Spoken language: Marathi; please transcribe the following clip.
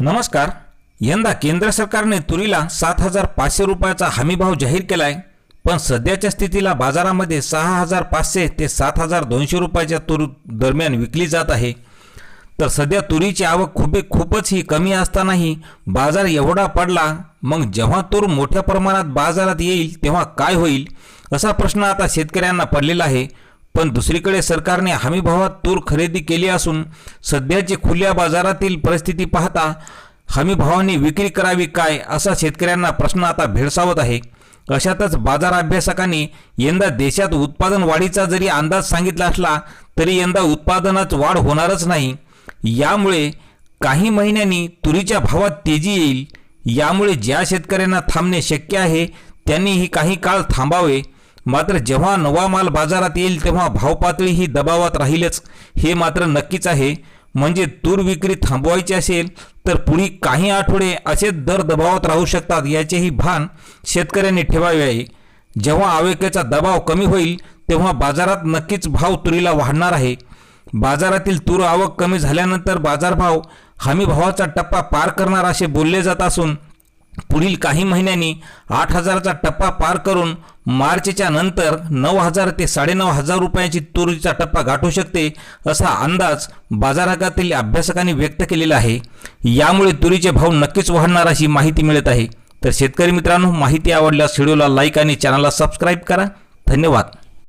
नमस्कार. यंदा केंद्र सरकारने तुरीला सात हजार पाचशे रुपयाचा हमीभाव जाहीर केला आहे पण सध्याच्या स्थितीला बाजारामध्ये सहा हजार पाचशे ते सात हजार दोनशे रुपयाच्या तूर दरम्यान विकली जात आहे. तर सध्या तुरीची आवक खूप खूपच ही कमी असतानाही बाजार एवढा पडला मग जेव्हा तूर मोठ्या प्रमाणात बाजारात येईल तेव्हा काय होईल? असा प्रश्न आता शेतकऱ्यांना पडलेला आहे. पण दुसरीकडे सरकारने हमीभावात तूर खरेदी केली असून सध्याची खुल्या बाजारातील परिस्थिती पाहता हमीभावाने विक्री करावी काय असा शेतकऱ्यांना प्रश्न आता भेडसावत आहे. अशातच बाजार अभ्यासकांनी यंदा देशात उत्पादन वाढीचा जरी अंदाज सांगितला असला तरी यंदा उत्पादनात वाढ होणारच नाही. यामुळे काही महिन्यांनी तुरीच्या भावात तेजी येईल. यामुळे ज्या शेतकऱ्यांना थांबणे शक्य आहे त्यांनीही काही काळ थांबावे. मात्र जेव्हा नवा माल बाजारात येईल तेव्हा भावपातळी ही दबावात राहीलच. हे मात्र नक्कीच आहे. म्हणजे तूर विक्री थांबवायची असेल तर पुढील काही आठवडे असे दर दबावात राहू शकतात याचेही भान शेतकऱ्यांनी ठेवावे आहे. जेव्हा आवकेचा दबाव कमी होईल तेव्हा बाजारात नक्कीच भाव तुरीला वाढणार आहे. बाजारातील तूर आवक कमी झाल्यानंतर बाजारभाव हमी भावाचा टप्पा पार करणार असे बोलले जात असून पुढील काही महिन्यांनी आठ हजाराचा टप्पा पार करून मार्चच्या नंतर नऊ हजार ते साडेनऊ हजार रुपयांची तुरीचा टप्पा गाठू शकते असा अंदाज बाजारातील अभ्यासकांनी व्यक्त केलेला आहे. यामुळे तुरीचे भाव नक्कीच वाढणार अशी माहिती मिळत आहे. तर शेतकरी मित्रांनो माहिती आवडल्यास व्हिडिओला लाईक आणि चॅनलला सबस्क्राईब करा. धन्यवाद.